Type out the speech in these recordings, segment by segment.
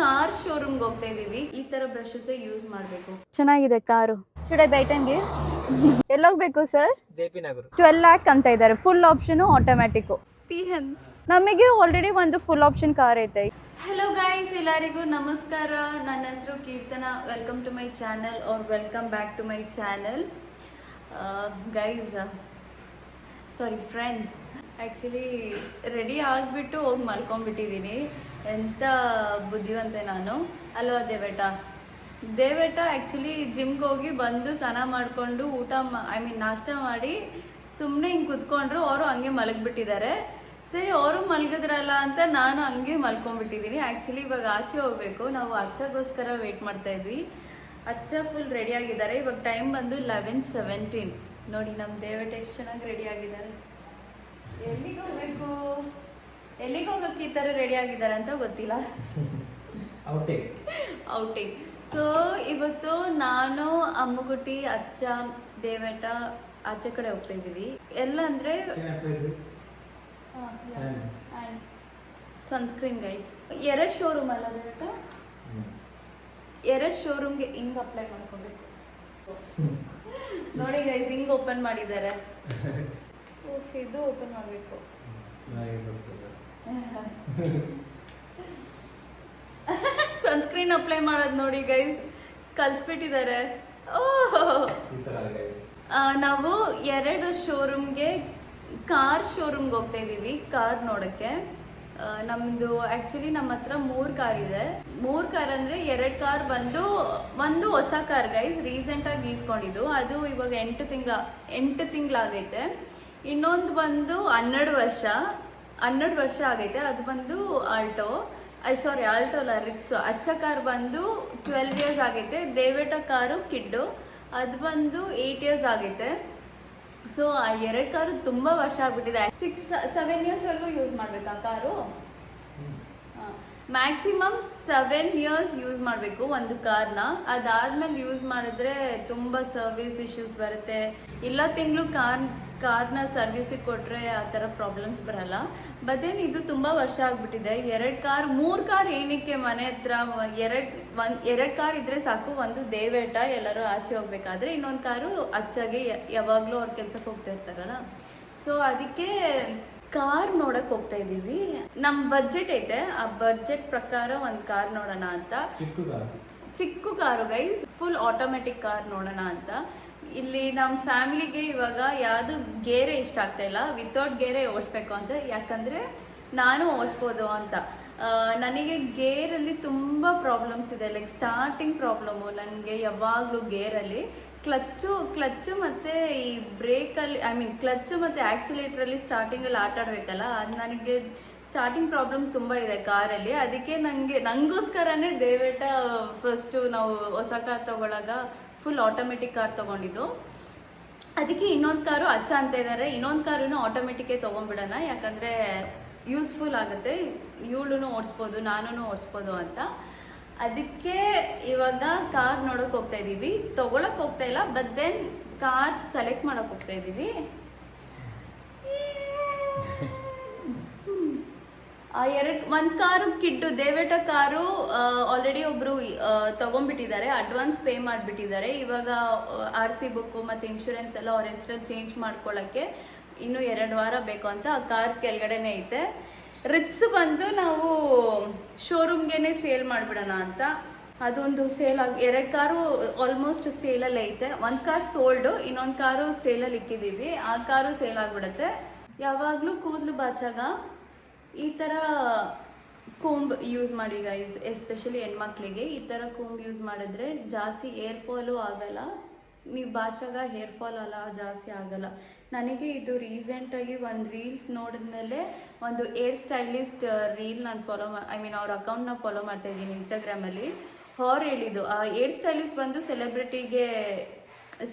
Car ಶೋರೂಮ್ಗೆ ಹೋಗ್ತಾ ಇದೀವಿ. ಈ ತರ ಬ್ರಷಸ್ ಯೂಸ್ ಮಾಡಬೇಕು. ಚೆನ್ನಾಗಿದೆ ಕಾರು. ಶುಡ್ ಐ ಬೈಟನ್ಗೆ ಎಲ್ಲೋಗ್ಬೇಕು sir J P Nagar twelve lakh ಅಂತ ಇದ್ದಾರೆ ಫುಲ್ ಆಪ್ಷನ್ ಆಟೋಮ್ಯಾಟಿಕ್ ಪಿಹನ್ಸ್ ನಮಗೆ ಆಲ್ರೆಡಿ ಒಂದು ಫುಲ್ ಆಪ್ಷನ್ ಕಾರ್ ಐತೆ. ಹಲೋ ಗೈಸ್ ಎಲ್ಲರಿಗೂ ನಮಸ್ಕಾರ. ನನ್ನ ಹೆಸರು Keerthana. Welcome to my channel or welcome back to my channel guys sorry friends actually ready ಆಗಿಬಿಟ್ಟು ಹೋಗಿ ಮಲ್ಕೊಂಡ್ಬಿಟ್ಟಿದ್ದೀನಿ ಎಂಥ ಬುದ್ಧಿವಂತೆ ನಾನು? ಅಲ್ವಾ ದೇವೇಟ? ದೇವೇಟ ಆ್ಯಕ್ಚುಲಿ ಜಿಮ್ಗೆ ಹೋಗಿ ಬಂದು ಸ್ನಾನ ಮಾಡಿಕೊಂಡು ಊಟ ಐ ಮೀನ್ ನಾಷ್ಟ ಮಾಡಿ ಸುಮ್ಮನೆ ಹಿಂಗೆ ಕುತ್ಕೊಂಡ್ರು ಅವರು ಹಂಗೆ ಮಲಗಿಬಿಟ್ಟಿದ್ದಾರೆ. ಸರಿ ಅವರು ಮಲಗಿದ್ರಲ್ಲ ಅಂತ ನಾನು ಹಂಗೆ ಮಲ್ಕೊಂಡ್ಬಿಟ್ಟಿದ್ದೀನಿ. ಆ್ಯಕ್ಚುಲಿ ಇವಾಗ ಆಚೆ ಹೋಗಬೇಕು. ನಾವು ಅಚ್ಚಗೋಸ್ಕರ ವೇಟ್ ಮಾಡ್ತಾ ಇದ್ವಿ. ಅಚ್ಚ ಫುಲ್ ರೆಡಿ ಆಗಿದ್ದಾರೆ. ಇವಾಗ ಟೈಮ್ ಬಂದು ಲೆವೆನ್ ಸೆವೆಂಟೀನ್ ನೋಡಿ ನಮ್ಮ ದೇವಟ ಎಷ್ಟು ಚೆನ್ನಾಗಿ ರೆಡಿ ಆಗಿದ್ದಾರೆ. ಎಲ್ಲಿಗೆ ಹೋಗ್ಬೇಕು ಈ ಥರ ರೆಡಿ ಆಗಿದ್ದಾರೆ ಅಂತ ಗೊತ್ತಿಲ್ಲ. ಔಟೇ ಔಟಿಂಗ್ ಸೊ ಇವತ್ತು ನಾನು ಅಮ್ಮಗುಟ್ಟಿ ಅಚ್ಚ ದೇವೇಟ ಆಚೆ ಕಡೆ ಹೋಗ್ತಾ ಇದೀವಿ ಎಲ್ಲ ಅಂದ್ರೆ ಸನ್ಸ್ಕ್ರೀನ್ ಗೈಸ್ ಎರಡು ಶೋರೂಮ್ ಅಲ್ಲ ದೇವೇಟ ಎರಡು ಶೋರೂಮ್ಗೆ ಹಿಂಗ್ ಅಪ್ಲೈ ಮಾಡ್ಕೋಬೇಕು. ನೋಡಿ ಗೈಸ್ ಹಿಂಗ್ ಓಪನ್ ಮಾಡಿದ್ದಾರೆ. ಇದು ಓಪನ್ ಮಾಡಬೇಕು. ಸನ್ಸ್ಕ್ರೀನ್ ಅಪ್ಲೈ ಮಾಡೋದು ನೋಡಿ ಗೈಸ್ ಕಲ್ತ್ಬಿಟ್ಟಿದ್ದಾರೆ. ನಾವು ಎರಡು ಶೋರೂಮ್ಗೆ ಕಾರ್ ಶೋರೂಮ್ಗೆ ಹೋಗ್ತಾ ಇದ್ದೀವಿ ಕಾರ್ ನೋಡೋಕ್ಕೆ. ನಮ್ಮದು ನಮ್ದು ಆ್ಯಕ್ಚುಲಿ ನಮ್ಮ ಹತ್ರ ಮೂರು ಕಾರ್ ಇದೆ. ಮೂರು ಕಾರ್ ಅಂದರೆ ಎರಡು ಕಾರ್ ಬಂದು ಒಂದು ಹೊಸ ಕಾರ್ ಗೈಸ್ ರೀಸೆಂಟಾಗಿ ಈಸ್ಕೊಂಡಿದ್ದು. ಅದು ಇವಾಗ ಎಂಟು ತಿಂಗಳ ಎಂಟು ತಿಂಗಳಾಗೈತೆ. ಇನ್ನೊಂದು ಬಂದು ಹನ್ನೆರಡು ವರ್ಷ. ಹನ್ನೆರಡು ವರ್ಷ ಆಗೈತೆ, ಅದು ಬಂದು ಆಲ್ಟೋ. ಅದು ಸಾರಿ ಆಲ್ಟೋ ಅಲ್ಲ, ರಿಕ್ಸ್. ಅಚ್ಚ ಕಾರ್ ಬಂದು ಟ್ವೆಲ್ವ್ ಇಯರ್ಸ್ ಆಗೈತೆ. ದೇವೇಟ ಕಾರು, ಕಿಡ್ಡು. ಅದು ಬಂದು ಏಯ್ಟ್ ಇಯರ್ಸ್ ಆಗೈತೆ. ಸೊ ಆ ಎರಡು ಕಾರು ತುಂಬ ವರ್ಷ ಆಗ್ಬಿಟ್ಟಿದೆ. ಸಿಕ್ಸ್ ಸೆವೆನ್ ಇಯರ್ಸ್ವರೆಗೂ ಯೂಸ್ ಮಾಡಬೇಕಾ car? Maximum seven years use ಮಾಡಬೇಕು ಒಂದು ಕಾರ್ನ ಅದಾದ್ಮೇಲೆ ಯೂಸ್ ಮಾಡಿದ್ರೆ ತುಂಬ ಸರ್ವಿಸ್ ಇಶ್ಯೂಸ್ ಬರುತ್ತೆ. ಇಲ್ಲ ತಿಂಗಳು ಕಾರ್ ಕಾರ್ನ ಸರ್ವಿಸಿಗೆ ಕೊಟ್ಟರೆ ಆ ಥರ ಪ್ರಾಬ್ಲಮ್ಸ್ ಬರಲ್ಲ. ಬಟ್ ಇದು ತುಂಬ ವರ್ಷ ಆಗಿಬಿಟ್ಟಿದೆ. ಎರಡು ಕಾರ್ ಮೂರು ಕಾರ್ ಏನಕ್ಕೆ ಮನೆ ಹತ್ರ ಎರಡು, ಒಂದು, ಎರಡು ಕಾರ್ ಇದ್ದರೆ ಸಾಕು, ಒಂದು ದೇವೇಟ ಎಲ್ಲರೂ ಆಚೆ ಹೋಗ್ಬೇಕಾದ್ರೆ ಇನ್ನೊಂದು ಕಾರು ಅಚ್ಚಾಗಿ ಯಾವಾಗಲೂ ಅವ್ರ ಕೆಲಸಕ್ಕೆ ಹೋಗ್ತಾ ಇರ್ತಾರಲ್ಲ. ಸೊ ಅದಕ್ಕೆ ಕಾರ್ ನೋಡಕ್ ಹೋಗ್ತಾ ಇದೀವಿ ನಮ್ ಬಜೆಟ್ ಐತೆ. ಆ ಬಜೆಟ್ ಪ್ರಕಾರ ಒಂದ್ ಕಾರ್ ನೋಡೋಣ ಅಂತ. ಚಿಕ್ಕ car. Guys full automatic car ನೋಡೋಣ ಅಂತ. ಇಲ್ಲಿ ನಮ್ಮ ಫ್ಯಾಮಿಲಿಗೆ ಇವಾಗ ಯಾವುದು ಗೇರೆ ಇಷ್ಟ ಆಗ್ತಾ ಇಲ್ಲ. ವಿತೌಟ್ ಗೇರೆ ಓಡಿಸ್ಬೇಕು ಅಂತ. ಯಾಕಂದ್ರೆ ನಾನು ಓಡಿಸ್ಬೋದು ಅಂತ. ನನಗೆ ಗೇರಲ್ಲಿ ತುಂಬ ಪ್ರಾಬ್ಲಮ್ಸ್ ಇದೆ. ಲೈಕ್ ಸ್ಟಾರ್ಟಿಂಗ್ ಪ್ರಾಬ್ಲಮ್ಮು ನನಗೆ ಯಾವಾಗಲೂ ಗೇರಲ್ಲಿ ಕ್ಲಚ್ಚು ಕ್ಲಚ್ಚು ಮತ್ತು ಈ ಬ್ರೇಕಲ್ಲಿ ಐ ಮೀನ್ ಕ್ಲಚ್ಚು ಮತ್ತು ಆ್ಯಕ್ಸಿಲೇಟ್ರಲ್ಲಿ ಸ್ಟಾರ್ಟಿಂಗಲ್ಲಿ ಆಟ ಆಡಬೇಕಲ್ಲ, ಅದು ನನಗೆ ಸ್ಟಾರ್ಟಿಂಗ್ ಪ್ರಾಬ್ಲಮ್ ತುಂಬ ಇದೆ ಕಾರಲ್ಲಿ. ಅದಕ್ಕೆ ನನಗೆ ನಂಗೋಸ್ಕರನೇ ದಯವಿಟ್ಟ ಫಸ್ಟು ನಾವು ಹೊಸ ಕಾರ್ ತಗೊಳ್ಳಾಗ ಫುಲ್ ಆಟೋಮೆಟಿಕ್ ಕಾರ್ ತಗೊಂಡಿದ್ದು. ಅದಕ್ಕೆ ಇನ್ನೊಂದು ಕಾರು ಅಚ್ಚ ಅಂತ ಇದ್ದಾರೆ ಇನ್ನೊಂದು ಕಾರುನು ಆಟೋಮೆಟಿಕ್ಕೇ ತೊಗೊಂಡ್ಬಿಡೋಣ. ಯಾಕಂದರೆ ಯೂಸ್ಫುಲ್ ಆಗುತ್ತೆ. ಇವಳು ಓಡಿಸ್ಬೋದು ನಾನು ಓಡಿಸ್ಬೋದು ಅಂತ. ಅದಕ್ಕೆ ಇವಾಗ ಕಾರ್ ನೋಡೋಕೆ ಹೋಗ್ತಾ ಇದ್ದೀವಿ ತಗೊಳಕ್ ಹೋಗ್ತಾ ಇಲ್ಲ ಬಟ್ ದೆನ್ ಕಾರ್ ಸೆಲೆಕ್ಟ್ ಮಾಡೋಕೆ ಹೋಗ್ತಾ ಇದ್ದೀವಿ ಆ ಎರಡು, ಒಂದು car Kiddu Devata car already ಒಬ್ಬರು ತಗೊಂಡ್ಬಿಟ್ಟಿದ್ದಾರೆ ಅಡ್ವಾನ್ಸ್ ಪೇ ಮಾಡಿಬಿಟ್ಟಿದ್ದಾರೆ. ಇವಾಗ ಆರ್ ಸಿ ಬುಕ್ಕು ಮತ್ತು ಇನ್ಶೂರೆನ್ಸ್ ಎಲ್ಲ ಅವ್ರ ಹೆಸ್ರಲ್ಲಿ ಚೇಂಜ್ ಮಾಡ್ಕೊಳ್ಳೋಕ್ಕೆ ಇನ್ನೂ ಎರಡು ವಾರ ಬೇಕು ಅಂತ ಆ ಕಾರ್ ಕೆಳಗಡೆನೇ ಐತೆ. ರಿಟ್ಸ್ ಬಂದು ನಾವು ಶೋರೂಮ್ಗೆ ಸೇಲ್ ಮಾಡಿಬಿಡೋಣ ಅಂತ. ಅದೊಂದು ಸೇಲ್ ಆಗಿ, ಎರಡು ಕಾರು ಆಲ್ಮೋಸ್ಟ್ ಸೇಲಲ್ಲಿ ಐತೆ. ಒಂದು ಕಾರ್ ಸೋಲ್ಡು ಇನ್ನೊಂದು ಕಾರು ಸೇಲಲ್ಲಿ ಇಕ್ಕಿದ್ದೀವಿ ಆ ಕಾರು ಸೇಲ್ ಆಗಿಬಿಡುತ್ತೆ. ಯಾವಾಗಲೂ ಕೂದಲು ಬಾಚಾಗ ಈ ಥರ ಕೂಂಬ್ ಯೂಸ್ ಮಾಡಿ ಗೈಸ್ ಎಸ್ಪೆಷಲಿ ಹೆಣ್ಮಕ್ಳಿಗೆ. ಈ ಥರ ಕೂಂಬ್ ಯೂಸ್ ಮಾಡಿದ್ರೆ ಜಾಸ್ತಿ ಏರ್ ಫಾಲು ಆಗಲ್ಲ. ನೀವು ಬಾಚಾಗ ಹೇರ್ ಫಾಲ್ ಅಲ್ಲ, ಜಾಸ್ತಿ ಆಗಲ್ಲ. ನನಗೆ ಇದು ರೀಸೆಂಟಾಗಿ ಒಂದು ರೀಲ್ಸ್ ನೋಡಿದ್ಮೇಲೆ ಒಂದು ಏರ್ ಸ್ಟೈಲಿಸ್ಟ್ ರೀಲ್ ನಾನು ಫಾಲೋ ಐ ಮೀನ್ ಅವ್ರ ಅಕೌಂಟ್ನ ಫಾಲೋ ಮಾಡ್ತಾ ಇದ್ದೀನಿ ಇನ್ಸ್ಟಾಗ್ರಾಮಲ್ಲಿ ಅವ್ರು ಹೇಳಿದ್ದು, ಆ ಏರ್ ಸ್ಟೈಲಿಸ್ಟ್ ಬಂದು ಸೆಲೆಬ್ರಿಟಿಗೆ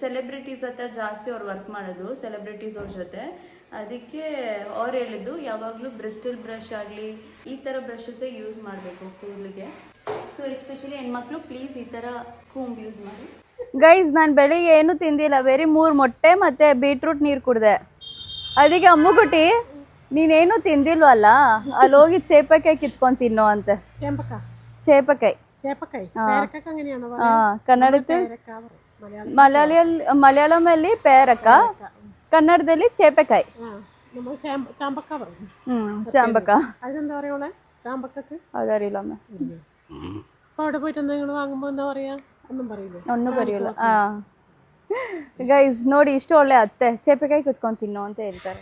ಸೆಲೆಬ್ರಿಟೀಸ್ ಹತ್ರ ಜಾಸ್ತಿ ಅವ್ರು ವರ್ಕ್ ಮಾಡೋದು ಸೆಲೆಬ್ರಿಟೀಸ್ ಅವ್ರ ಜೊತೆ. ಅದಕ್ಕೆ ಅವ್ರು ಹೇಳಿದ್ದು, ಯಾವಾಗಲೂ ಬ್ರಿಸ್ಟಲ್ ಬ್ರಷ್ ಆಗಲಿ, ಈ ಥರ ಬ್ರಷಸ್ಸೇ ಯೂಸ್ ಮಾಡಬೇಕು ಕೂದಲಿಗೆ. ಸೊ ಎಸ್ಪೆಷಲಿ ಹೆಣ್ಮಕ್ಳು ಪ್ಲೀಸ್ ಈ ಥರ ಕೂಂಬ್ ಯೂಸ್ ಮಾಡಿ. ಗೈಸ್ ನಾನು ಬೆಳಿಗ್ಗೆ ಏನೂ ತಿಂದಿಲ್ಲ ಬೇರೆ ಮೂರು ಮೊಟ್ಟೆ ಮತ್ತು ಬೀಟ್ರೂಟ್ ನೀರು ಕುಡಿದೆ. ಅದಕ್ಕೆ ಅಮ್ಮುಗುಟಿ ನೀನೇನು ತಿಂದಿಲ್ವಲ್ಲ ಅಲ್ಲಿ ಹೋಗಿ ಚೇಪಕಾಯಿ ಕಿತ್ಕೊಂಡು ತಿನ್ನೋ ಅಂತೆ. ಚೇಪಕಾಯಿ. ಕನ್ನಡದಲ್ಲಿ മലയാളിയിൽ മലയാളമല്ലി പേരക്ക കന്നഡത്തിൽ ചേപ്പക്കായ് ചാമ്പക്ക അതെന്താ പറയണേ ചാമ്പക്കക്ക് അതറിയില്ല അമ്മ അവിടെ പോയിട്ട് എന്തെങ്കിലും വാങ്ങുമ്പോ എന്താ പറയാ ಒಣ್ಣು ಬರೆಯೋಲ್ಲ. ಹಾ ಗೈಸ್ ನೋಡಿ ಇಷ್ಟು ಒಳ್ಳೆ ಅತ್ತೆ. ಚೇಪೆಕಾಯಿ ಕುತ್ಕೊಂಡ್ ತಿನ್ನು ಅಂತ ಹೇಳ್ತಾರೆ.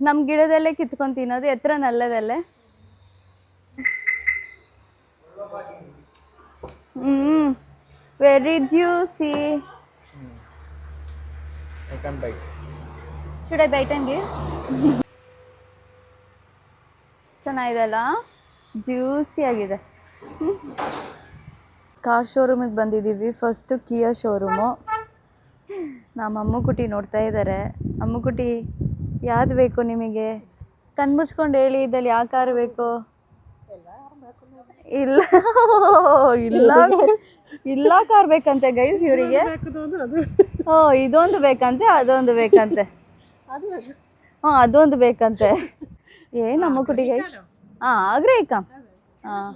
ನಮ್ಮ ಗಿಡದಲ್ಲೇ ಕಿತ್ಕೊಂಡು ತಿನ್ನೋದು ಎತ್ತರ ನಲ್ಲದಲ್ಲೇ? ಹ್ಮ್. Very juicy. Should I bite ಅಂಗಿ ಚೆನ್ನಾಗಿದೆಲ್ಲ ಜ್ಯೂಸಿ ಆಗಿದೆ. ಕಾರ್ ಶೋರೂಮಿಗೆ ಬಂದಿದ್ದೀವಿ ಫಸ್ಟು ಕಿಯಾ ಶೋರೂಮು ನಮ್ಮ ಅಮ್ಮುಕುಟಿ ನೋಡ್ತಾ ಇದ್ದಾರೆ ಅಮ್ಮುಕುಟಿ ಯಾವ್ದು ಬೇಕು ನಿಮಗೆ? ಕಣ್ಮುಚ್ಕೊಂಡು ಹೇಳಿ ಇದ್ದಲ್ಲಿ ಯಾವ ಕಾರ್ ಬೇಕು? ಇಲ್ಲ. ಇಲ್ಲ. ಇಲ್ಲ ಕಾರ್ ಬೇಕಂತೆ ಗೈಸ್ ಇವರಿಗೆ. ಓ, ಇದೊಂದು ಬೇಕಂತೆ, ಅದೊಂದು ಬೇಕಂತೆ. ಹಾಂ, ಅದೊಂದು ಬೇಕಂತೆ. ಏನು ಅಮ್ಮಕುಟಿ ಗೈಸ್ ಹಾಂ ಆಗ್ರೇಕ ಹಾಂ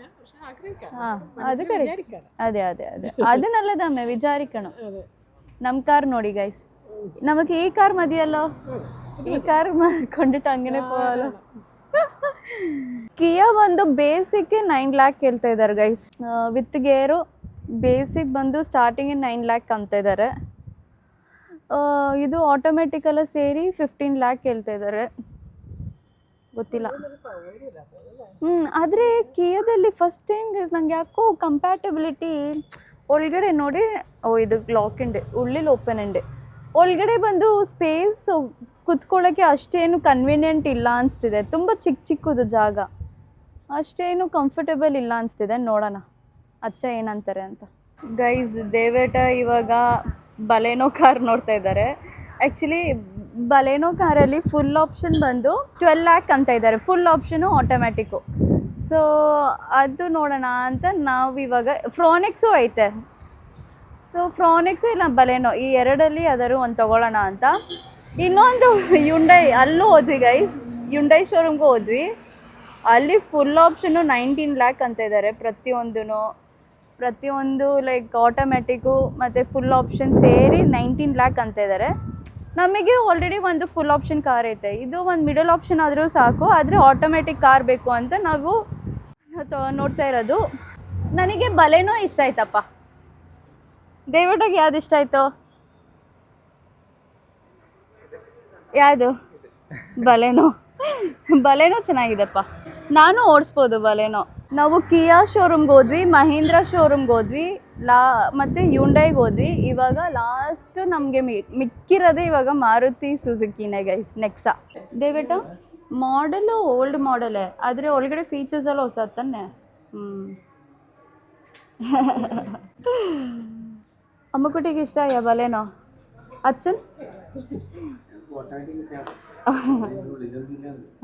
പക്ഷെ ആഗ്രഹിക്കാം ಹಾಂ ಅದು ಕರೆಕ್ಟ್ വിചാരിക്കാം. ಅದೇ ಅದೇ ಅದೇ ಅದು ನಲ್ಲದಮ್ಮೆ ವಿಚಾರಿಕಣು അതെ ನಮ್ಮ ಕಾರ್ ನೋಡಿ ಗೈಸ್ ನಮಗೆ ಈ ಕಾರ್ ಮದಿಯಲ್ಲೋ ಈ ಕಾರ್ ಕೊಂಡಿಟ್ಟು ಹಂಗೇನೆ ಪೋವಲ್ಲ ಕಿಯಾ ಬಂದು ಬೇಸಿಕ್ಗೆ ನೈನ್ ಲ್ಯಾಕ್ ಕೇಳ್ತಾ ಇದ್ದಾರೆ ಗೈಸ್ ವಿತ್ ಗೇರು ಬೇಸಿಕ್ ಬಂದು ಸ್ಟಾರ್ಟಿಂಗ್ ನೈನ್ ಲ್ಯಾಕ್ ಅಂತ ಇದ್ದಾರೆ ಇದು ಆಟೋಮೆಟಿಕ್ ಎಲ್ಲ ಸೇರಿ ಫಿಫ್ಟೀನ್ ಲ್ಯಾಕ್ ಕೇಳ್ತಾ ಇದ್ದಾರೆ ಗೊತ್ತಿಲ್ಲ. ಹ್ಞೂ ಆದರೆ ಕಿಯೋದಲ್ಲಿ ಫಸ್ಟ್ ಟೈಮ್ ನಂಗೆ ಯಾಕೋ ಕಂಪ್ಯಾಟಬಿಲಿಟಿ ಒಳಗಡೆ ನೋಡಿ ಓ ಇದು ಲಾಕ್ ಇಂಡ್ ಉಳ್ಳಿಲ್ ಓಪನ್ ಇಂಡೆ ಒಳಗಡೆ ಬಂದು ಸ್ಪೇಸ್ ಕುತ್ಕೊಳ್ಳೋಕ್ಕೆ ಅಷ್ಟೇನು ಕನ್ವೀನಿಯೆಂಟ್ ಇಲ್ಲ ಅನಿಸ್ತಿದೆ. ತುಂಬ ಚಿಕ್ಕ ಚಿಕ್ಕದು ಜಾಗ. ಅಷ್ಟೇನು ಕಂಫರ್ಟಬಲ್ ಇಲ್ಲ ಅನಿಸ್ತಿದೆ. ನೋಡೋಣ. ಅಚ್ಚ ಏನಂತಾರೆ ಅಂತ. ಗೈಸ್ ದೇವೇಟ ಇವಾಗ ಬಲೆನೋ ಕಾರ್ ನೋಡ್ತಾ ಇದ್ದಾರೆ. ಆ್ಯಕ್ಚುಲಿ ಬಲೇನೋ ಕಾರಲ್ಲಿ ಫುಲ್ ಆಪ್ಷನ್ ಬಂದು ಟ್ವೆಲ್ ಲ್ಯಾಕ್ ಅಂತ ಇದ್ದಾರೆ ಫುಲ್ ಆಪ್ಷನು ಆಟೋಮ್ಯಾಟಿಕ್ಕು ಸೊ ಅದು ನೋಡೋಣ ಅಂತ ನಾವು ಇವಾಗ ಫ್ರೋನೆಕ್ಸು ಐತೆ. ಸೊ ಫ್ರೋನೆಕ್ಸು ಇಲ್ಲ ಬಲೇನೋ, ಈ ಎರಡಲ್ಲಿ ಯಾವ್ದಾದ್ರು ಒಂದು ತೊಗೊಳ್ಳೋಣ ಅಂತ. ಇನ್ನೊಂದು ಯುಂಡೈ ಅಲ್ಲೂ ಹೋದ್ವಿ ಗೈಸ್ ಯುಂಡೈ ಶೋರೂಮ್ಗೂ ಹೋದ್ವಿ. ಅಲ್ಲಿ ಫುಲ್ ಆಪ್ಷನು ನೈನ್ಟೀನ್ ಲ್ಯಾಕ್ ಅಂತ ಇದ್ದಾರೆ ಪ್ರತಿಯೊಂದೂ ಪ್ರತಿಯೊಂದು ಲೈಕ್ ಆಟೋಮ್ಯಾಟಿಕ್ಕು ಮತ್ತು ಫುಲ್ ಆಪ್ಷನ್ ಸೇರಿ ನೈನ್ಟೀನ್ ಲ್ಯಾಕ್ ಅಂತ ಇದ್ದಾರೆ ನಮಗೆ ಆಲ್ರೆಡಿ ಒಂದು ಫುಲ್ ಆಪ್ಷನ್ ಕಾರ್ ಐತೆ. ಇದು ಒಂದು ಮಿಡಲ್ ಆಪ್ಷನ್ ಆದರೂ ಸಾಕು, ಆದರೆ ಆಟೋಮೆಟಿಕ್ ಕಾರ್ ಬೇಕು ಅಂತ ನಾವು ನೋಡ್ತಾ ಇರೋದು. ನನಗೆ ಬಲೇನೋ ಇಷ್ಟ ಆಯ್ತಪ್ಪ. ದಯವಿಟ್ಟಾಗಿ ಯಾವ್ದು ಇಷ್ಟ ಆಯ್ತು? ಯಾವುದು? ಬಲೇನೋ. ಬಲೇನೋ ಚೆನ್ನಾಗಿದೆಪ್ಪ. ನಾನು ಓಡಿಸ್ಬೋದು ಬಲೆನೋ. ನಾವು ಕಿಯಾ ಶೋರೂಮ್ಗೆ ಹೋದ್ವಿ, ಮಹೀಂದ್ರ ಶೋರೂಮ್ಗೆ ಹೋದ್ವಿ, ಲಾ, ಮತ್ತು ಯುಂಡೈಗೆ ಹೋದ್ವಿ. ಇವಾಗ ಲಾಸ್ಟ್ ನಮಗೆ ಮಿಕ್ಕಿರೋದೇ ಇವಾಗ ಮಾರುತಿ ಸುಜುಕಿನೇ ಗೈಸ್ ನೆಕ್ಸಾ ದೇವೇಟ ಮಾಡಲು ಓಲ್ಡ್ ಮಾಡಲೇ ಆದರೆ ಒಳಗಡೆ ಫೀಚರ್ಸ್ ಎಲ್ಲ ಹೊಸ ತಾನೆ? ಹ್ಞೂ ಅಮ್ಮಕುಟಿಗೆ ಇಷ್ಟ ಯಾ ಬಲೇನೋ? ಅಚ್ಚನ್?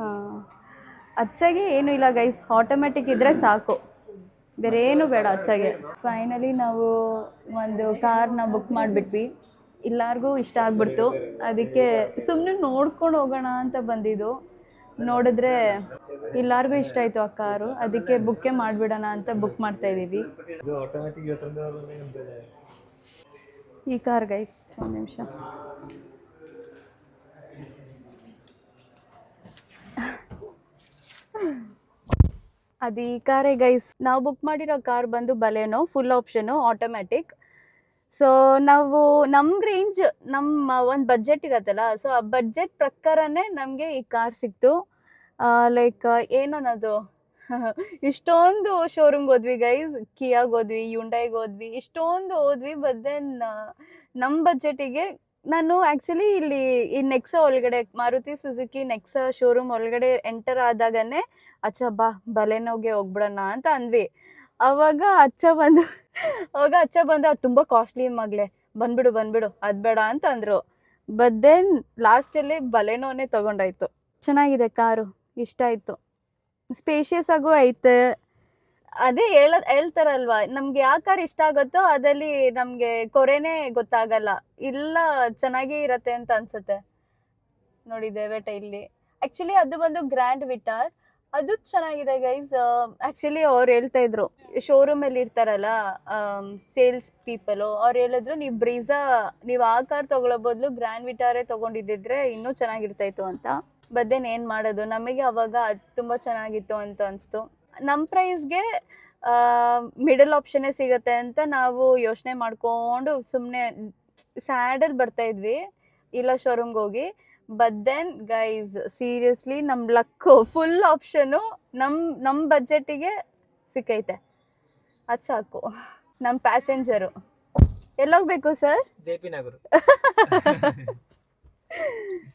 ಹಾಂ. ಅಚ್ಚಾಗೆ ಏನು ಇಲ್ಲ ಗೈಸ್ ಆಟೋಮೆಟಿಕ್ ಇದ್ದರೆ ಸಾಕು. ಬೇರೆ ಏನು ಬೇಡ ಅಚ್ಚಾಗೆ. ಫೈನಲಿ ನಾವು ಒಂದು ಕಾರ್ನ ಬುಕ್ ಮಾಡಿಬಿಟ್ವಿ. ಎಲ್ಲಾರ್ಗೂ ಇಷ್ಟ ಆಗ್ಬಿಡ್ತು. ಅದಕ್ಕೆ ಸುಮ್ಮನೆ ನೋಡ್ಕೊಂಡು ಹೋಗೋಣ ಅಂತ ಬಂದಿದ್ದು. ನೋಡಿದ್ರೆ ಎಲ್ಲರಿಗೂ ಇಷ್ಟ ಆಯಿತು ಆ ಕಾರು. ಅದಕ್ಕೆ ಬುಕ್ಕೇ ಮಾಡಿಬಿಡೋಣ ಅಂತ ಬುಕ್ ಮಾಡ್ತಾ ಇದ್ದೀವಿ. ಈ ಕಾರ್ ಗೈಸ್ ಒಂದು ನಿಮಿಷ. ಅದು ಈ ಕಾರೇ ಗೈಸ್ ನಾವು ಬುಕ್ ಮಾಡಿರೋ ಕಾರ್ ಬಂದು Baleno full option automatic so ನಾವು ನಮ್ಮ ರೇಂಜ್ ನಮ್ಮ ಒಂದು ಬಜೆಟ್ ಇರತ್ತಲ್ಲ ಸೊ ಆ ಬಜೆಟ್ ಪ್ರಕಾರನೇ ನಮಗೆ ಈ ಕಾರ್ ಸಿಕ್ತು. ಲೈಕ್ ಏನನ್ನೋದು? ಇಷ್ಟೊಂದು ಶೋರೂಮ್ಗೆ ಹೋದ್ವಿ ಗೈಸ್ ಕಿಯಾಗೆ ಹೋದ್ವಿ ಯುಂಡೈಗೆ ಹೋದ್ವಿ, ಇಷ್ಟೊಂದು ಹೋದ್ವಿ ಬಟ್ ದೆನ್ ನಮ್ಮ ಬಜೆಟಿಗೆ ನಾನು ಆ್ಯಕ್ಚುಲಿ ಇಲ್ಲಿ ಈ ನೆಕ್ಸಾ ಒಳಗಡೆ ಮಾರುತಿ ಸುಜುಕಿ ನೆಕ್ಸಾ ಶೋರೂಮ್ ಒಳಗಡೆ ಎಂಟರ್ ಆದಾಗನೇ ಅಚ್ಚ ಬಾ ಬಲೆನೋಗೆ ಹೋಗ್ಬಿಡೋಣ ಅಂತ ಅಂದ್ವಿ. ಅವಾಗ ಅಚ್ಚ ಬಂದು, ಅವಾಗ ಅಚ್ಚ ಬಂದು, ಅದು ತುಂಬ ಕಾಸ್ಟ್ಲಿ ಮಗಳೇ ಬಂದ್ಬಿಡು ಬಂದ್ಬಿಡು, ಅದು ಬೇಡ ಅಂತ ಅಂದರು. ಬಟ್ ದೆನ್ ಲಾಸ್ಟಲ್ಲಿ ಬಲೆನೋನೇ ತೊಗೊಂಡಾಯ್ತು. ಚೆನ್ನಾಗಿದೆ ಕಾರು, ಇಷ್ಟ ಆಯಿತು. ಸ್ಪೇಷಿಯಸ್ ಆಗು ಐತೆ. ಅದೇ ಹೇಳ, ಹೇಳ್ತಾರಲ್ವಾ, ನಮ್ಗೆ ಯಾವ ಕಾರ್ ಇಷ್ಟ ಆಗುತ್ತೋ ಅದಲ್ಲಿ ನಮ್ಗೆ ಕೊರೆನೇ ಗೊತ್ತಾಗಲ್ಲ. ಇಲ್ಲ ಚೆನ್ನಾಗಿ ಇರತ್ತೆ ಅಂತ ಅನ್ಸುತ್ತೆ. ನೋಡಿ, ದೇವೇಟ ಇಲ್ಲಿ. ಆಕ್ಚುಲಿ ಅದು ಬಂದು ಗ್ರ್ಯಾಂಡ್ ವಿಟಾರ್ ಅದು ಚೆನ್ನಾಗಿದೆ ಗೈಸ್ ಆಕ್ಚುಲಿ ಅವ್ರು ಹೇಳ್ತಾ ಇದ್ರು ಶೋರೂಮ್ ಅಲ್ಲಿ ಇರ್ತಾರಲ್ಲ ಸೇಲ್ಸ್ ಪೀಪಲ್ ಅವ್ರು ಹೇಳಿದ್ರು ನೀವು ಬ್ರೀಸಾ ನೀವು ಆ ಕಾರ್ ತಗೊಳ್ಳೋ ಬದಲು ಗ್ರ್ಯಾಂಡ್ ವಿಟಾರೇ ತಗೊಂಡಿದ್ದಿದ್ರೆ ಇನ್ನೂ ಚೆನ್ನಾಗಿರ್ತಾ ಇತ್ತು ಅಂತ. ಬದ್ದೇನ್ ಏನು ಮಾಡೋದು, ನಮಗೆ ಅವಾಗ ಅದು ತುಂಬ ಚೆನ್ನಾಗಿತ್ತು ಅಂತ ಅನಿಸ್ತು. ನಮ್ಮ ಪ್ರೈಸ್ಗೆ ಮಿಡಲ್ ಆಪ್ಷನ್ನೇ ಸಿಗುತ್ತೆ ಅಂತ ನಾವು ಯೋಚನೆ ಮಾಡ್ಕೊಂಡು ಸುಮ್ಮನೆ ಸ್ಯಾಡಲ್ಲಿ ಬರ್ತಾ ಇದ್ವಿ ಇಲ್ಲ ಶೋರೂಮ್ಗೆ ಹೋಗಿ. ಬಟ್ ದೆನ್ ಗೈಸ್ ಸೀರಿಯಸ್ಲಿ ನಮ್ಮ ಲಕ್ಕು ಫುಲ್ ಆಪ್ಷನು ನಮ್ಮ ನಮ್ಮ ಬಜೆಟಿಗೆ ಸಿಕ್ಕೈತೆ. ಅದು ಸಾಕು. ನಮ್ಮ ಪ್ಯಾಸೆಂಜರು ಎಲ್ಲೋಗ್ಬೇಕು ಸರ್ ಜೆ ಪಿ ನಗರ.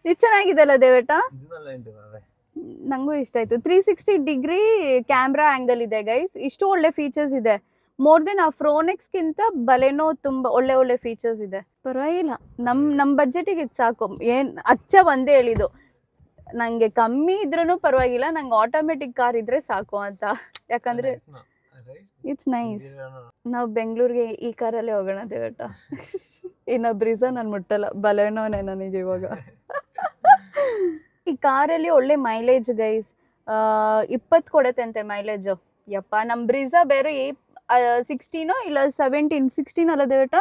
ಇದು ಚೆನ್ನಾಗಿದೆಲ್ಲ ದೇವೇಟ ನಂಗೂ ಇಷ್ಟ ಆಯ್ತು. Three sixty degree camera angle ಇದೆ ಗೈಸ್ ಇಷ್ಟು ಒಳ್ಳೆ ಫೀಚರ್ಸ್ ಇದೆ. ಮೋರ್ ದೆನ್ ಆ ಫ್ರೋನೆಕ್ಸ್ಗಿಂತ ಬಲೆನೋ ತುಂಬ ಒಳ್ಳೆ ಒಳ್ಳೆ ಫೀಚರ್ಸ್ ಇದೆ. ಪರವಾಗಿಲ್ಲ. ನಮ್ಮ ನಮ್ಮ ಬಜೆಟಿಗೆ ಇದು ಸಾಕು. ಏನು ಅಚ್ಚ ಒಂದೇ ಹೇಳಿದು ನನಗೆ ಕಮ್ಮಿ ಇದ್ರೂ ಪರವಾಗಿಲ್ಲ. ನಂಗೆ ಆಟೋಮೆಟಿಕ್ ಕಾರ್ ಇದ್ರೆ ಸಾಕು ಅಂತ. ಯಾಕಂದ್ರೆ? It's nice. ನಾವು ಬೆಂಗಳೂರಿಗೆ ಈ ಕಾರಲ್ಲೇ ಹೋಗೋಣ ದೇವಟ ಇನ್ನು ರೀಸನ್ ನಾನು ಮುಟ್ಟಲ್ಲ. ಬಲೆನೋನೆ ನನಗೆ ಇವಾಗ. ಈ ಕಾರಲ್ಲಿ ಒಳ್ಳೆ ಮೈಲೇಜ್ ಗೈಸ್ ಇಪ್ಪತ್ತು ಅಂತೆ ಮೈಲೇಜ್ ಯಪ್ಪ ನಮ್ಮ ಬ್ರಿಜಾ ಬೇರೆ ಸಿಕ್ಸ್ಟೀನೋ ಇಲ್ಲ ಸೆವೆಂಟೀನ್ ಸಿಕ್ಸ್ಟೀನ್ ಅಲ್ಲ ದೇವಟ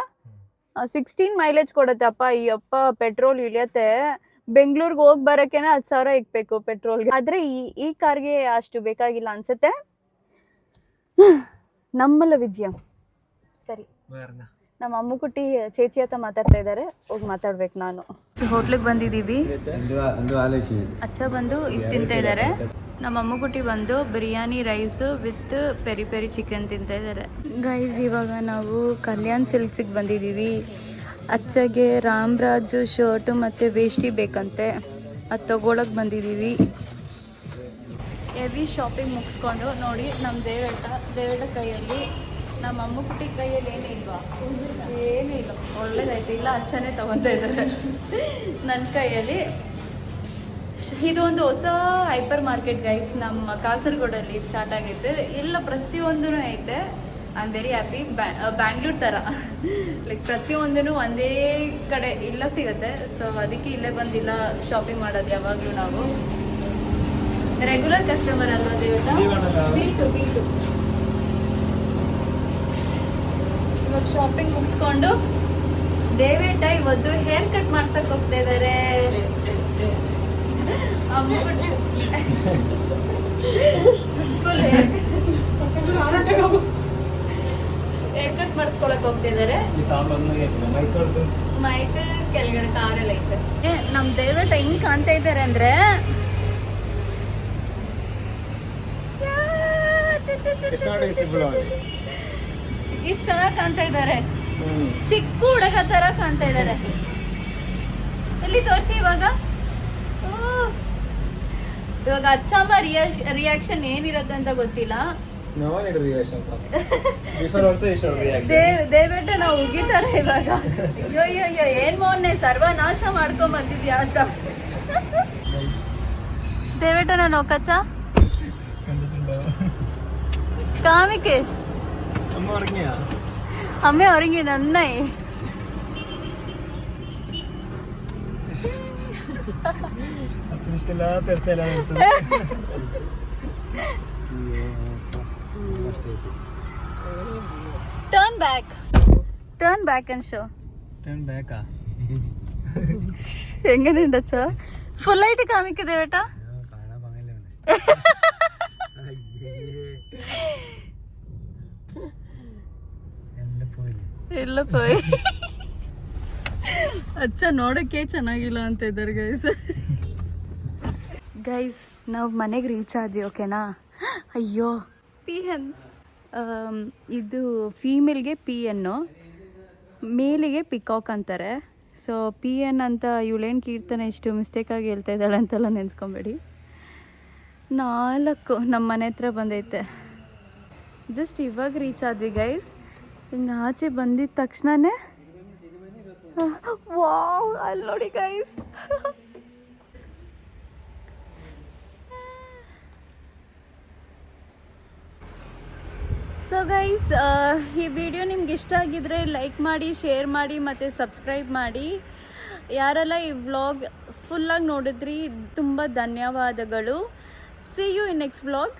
ಸಿಕ್ಸ್ಟೀನ್ ಮೈಲೇಜ್ ಕೊಡತ್ತೆ, ಅಪ್ಪ ಅಪ್ಪ ಪೆಟ್ರೋಲ್ ಇಳಿಯತ್ತೆ. ಬೆಂಗಳೂರಿಗೆ ಹೋಗಿ ಬರೋಕ್ಕೇನೆ ಹತ್ತು ಸಾವಿರ ಇಕ್ಬೇಕು ಪೆಟ್ರೋಲ್ಗೆ ಆದರೆ ಈ ಈ ಕಾರ್ಗೆ ಅಷ್ಟು ಬೇಕಾಗಿಲ್ಲ ಅನ್ಸುತ್ತೆ? ನಮ್ಮಲ್ಲ ವಿಜಯ. ಸರಿ? ನಮ್ಮ ಅಮ್ಮುಕುಟ್ಟಿ ಚೇಚಿ ಹತ್ರ ಮಾತಾಡ್ತಾ ಇದ್ದಾರೆ ಹೋಗಿ ಮಾತಾಡ್ಬೇಕು ನಾನು. ಹೋಟ್ಲಿಗೆ ಬಂದಿದ್ದೀವಿ. ಅಚ್ಚ ಬಂದು ಇದು ತಿಂತಾ ಇದ್ದಾರೆ. ನಮ್ಮ ಅಮ್ಮುಕುಟ್ಟಿ ಬಂದು biryani rice with peri peri chicken ತಿಂತಾ ಇದ್ದಾರೆ ಗೈಸ್ ಇವಾಗ ನಾವು ಕಲ್ಯಾಣ್ ಸಿಲ್ಕ್ಸಿಗೆ ಬಂದಿದ್ದೀವಿ. ಅಚ್ಚಗೆ ರಾಮರಾಜು ಶರ್ಟು ಮತ್ತು ವೇಷ್ಟಿ ಬೇಕಂತೆ. ಅದು ತಗೊಳಕ್ಕೆ ಬಂದಿದ್ದೀವಿ. ಹೆವಿ ಶಾಪಿಂಗ್ ಮುಗಿಸ್ಕೊಂಡು ನೋಡಿ ನಮ್ಮ ದೇವೇಟ ದೇವೇಟ ಕೈಯಲ್ಲಿ ನಮ್ಮ ಅಮ್ಮ ಕೈಯಲ್ಲಿ ಏನೇ ಇಲ್ವಾ? ಏನೇ ಇಲ್ಲ. ಒಳ್ಳೇದಾಯ್ತು. ಇಲ್ಲ ಅಚ್ಚನೇ ತಗೊತಾ ಇದ್ದಾರೆ. ನನ್ನ ಕೈಯಲ್ಲಿ ಇದೊಂದು ಇದು ಒಂದು ಹೊಸ ಹೈಪರ್ ಮಾರ್ಕೆಟ್ ಗೈಸ್ ನಮ್ಮ ಕಾಸರಗೋಡಲ್ಲಿ ಸ್ಟಾರ್ಟ್ ಆಗೈತೆ ಇಲ್ಲ ಪ್ರತಿಯೊಂದೂ ಐತೆ. I am very happy Bangalore ಥರ ಲೈಕ್ ಪ್ರತಿಯೊಂದೂ ಒಂದೇ ಕಡೆ ಇಲ್ಲ ಸಿಗುತ್ತೆ. ಸೊ ಅದಕ್ಕೆ ಇಲ್ಲೇ ಬಂದಿಲ್ಲ ಶಾಪಿಂಗ್ ಮಾಡೋದು ಯಾವಾಗಲೂ ನಾವು. ರೆಗ್ಯುಲರ್ ಕಸ್ಟಮರ್ ಅಲ್ವಾ ದೇವಟ ಬಿ ಬೀಟು ಇವಾಗ ಶಾಪಿಂಗ್ ಮುಗಿಸ್ಕೊಂಡು ದೇವೇಟ ಇವತ್ತು ಹೇರ್ ಕಟ್ ಮಾಡ್ಸಕ್ ಹೋಗ್ತಾ ಇದಾರೆ. ಫುಲ್ ಹೇರ್ ಕಟ್ ಮಾಡಿಸ್ಕೊಳಕ್ ಒಂದು ಕೇಳ್ತಿಲ್ಲ. ಮೈಕ್ ಕೆಳಗಡೆ? ಕಾರಲ್ಲಿ ಐತೆ. ನಮ್ ದೇವೇಟ ಹಿಂಗ್ ಕಾಣ್ತಾ ಇದ್ದಾರೆ ಅಂದ್ರೆ? It's not. ಇಷ್ಟು ಚೆನ್ನಾಗಿ ಕಾಣ್ತಾ ಇದ್ದಾರೆ ಚಿಕ್ಕ ಹುಡುಗ ತರ ಕಾಣ್ತಾ ಇದ್ದಾರೆ ಇಲ್ಲಿ ತೋರಿಸಿ ಇವಾಗ? ಇವಾಗ ಅಚ್ಚಮ್ಮ ರಿಯಾಕ್ಷನ್ ಏನಿರತ್ತೆ ಅಂತ ಗೊತ್ತಿಲ್ಲ. ದೇವೇಟ ನಾವು ಉಗಿತಾರ ಇವಾಗ. ಅಯ್ಯೋ ಅಯ್ಯೋ ಏನ್ ಮೋನ್ನೆ ಸರ್ವನಾಶ ಮಾಡ್ಕೊಂಡ್ ಬಂದಿದ್ಯಾ ಅಂತ. ದೇವೇಟ ನಾನು ಕಚ್ಚ ಕಾಮಿಕೆ. അമ്മ ഉറങ്ങി നന്നായി. Turn back turn back and show turn എങ്ങനെയുണ്ട് ഫുള്ളായിട്ട് കാമിക്കുന്നത് കേട്ടാ കാണാൻ ಇಲ್ಲ ಪೋಯ್. ಅಚ್ಚ ನೋಡಕ್ಕೆ ಚೆನ್ನಾಗಿಲ್ಲ ಅಂತ ಇದ್ದಾರೆ ಗೈಸ್ ಗೈಸ್ ನಾವು ಮನೆಗೆ ರೀಚ್ ಆದ್ವಿ ಓಕೆನಾ ಅಯ್ಯೋ. ಪಿ ಎನ್ ಇದು ಫೀಮೇಲ್ಗೆ ಪಿ ಎನ್ನು ಮೇಲಿಗೆ ಪಿಕಾಕ್ ಅಂತಾರೆ. ಸೊ ಪಿ ಎನ್ ಅಂತ ಇವಳೇನು ಕೀರ್ತನೆ ಇಷ್ಟು ಮಿಸ್ಟೇಕಾಗಿ ಹೇಳ್ತಾ ಇದ್ದಾಳೆ ಅಂತೆಲ್ಲ ನೆನೆಸ್ಕೊಬೇಡಿ. ನಾಲ್ಕು ನಮ್ಮ ಮನೆ ಹತ್ರ ಬಂದೈತೆ. ಜಸ್ಟ್ ಇವಾಗ ರೀಚ್ ಆದ್ವಿ ಗೈಸ್ ಹಿಂಗೆ ಆಚೆ ಬಂದಿದ್ದ ತಕ್ಷಣನೇ ವಾವ್, ಅಲ್ಲಿ ನೋಡಿ ಗೈಸ್ ಸೊ ಗೈಸ್ ಈ ವಿಡಿಯೋ ನಿಮ್ಗೆ ಇಷ್ಟ ಆಗಿದ್ರೆ ಲೈಕ್ ಮಾಡಿ ಶೇರ್ ಮಾಡಿ, ಮತ್ತು ಸಬ್ಸ್ಕ್ರೈಬ್ ಮಾಡಿ. ಯಾರೆಲ್ಲ ಈ ವ್ಲಾಗ್ ಫುಲ್ಲಾಗಿ ನೋಡಿದ್ರಿ, ತುಂಬ ಧನ್ಯವಾದಗಳು. See you in next vlog